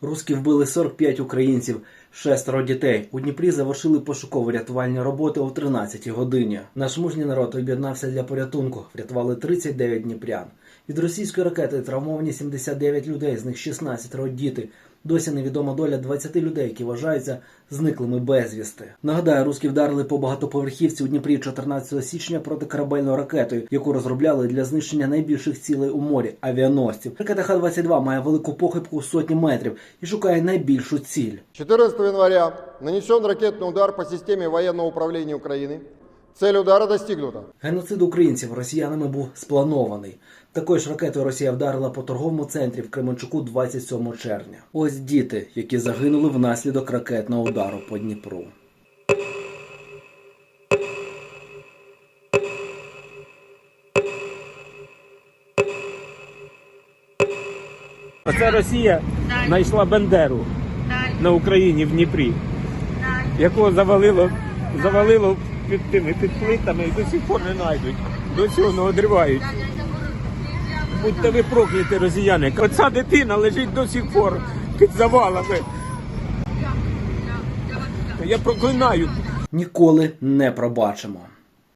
Руські вбили 45 українців, шестеро дітей. У Дніпрі завершили пошуково-рятувальні роботи о 13 годині. Наш мужній народ об'єднався для порятунку. Врятували 39 дніпрян. Від російської ракети травмовані 79 людей, з них 16 діти. Досі невідома доля 20 людей, які вважаються зниклими безвісти. Нагадаю, руські вдарили по багатоповерхівці у Дніпрі 14 січня протикорабельною ракетою, яку розробляли для знищення найбільших цілей у морі авіаносців. Ракета Х-22 має велику похибку у сотні метрів і шукає найбільшу ціль. 14 января нанесен ракетный удар по системе военного управления Украины. Цель удара достигнута. Геноцид українців росіянами був спланований. Такою ж ракетою Росія вдарила по торговому центрі в Кременчуку 27 червня. Ось діти, які загинули внаслідок ракетного удару по Дніпру. Оце Росія знайшла Бендеру на Україні в Дніпрі, якого завалило, завалило під тими під плитами і до сих пор не знайдуть. До цього не одривають. Будьте ви прокляті, росіяни. Оця дитина лежить до сих пор під завалами. Я проклинаю Ніколи не пробачимо.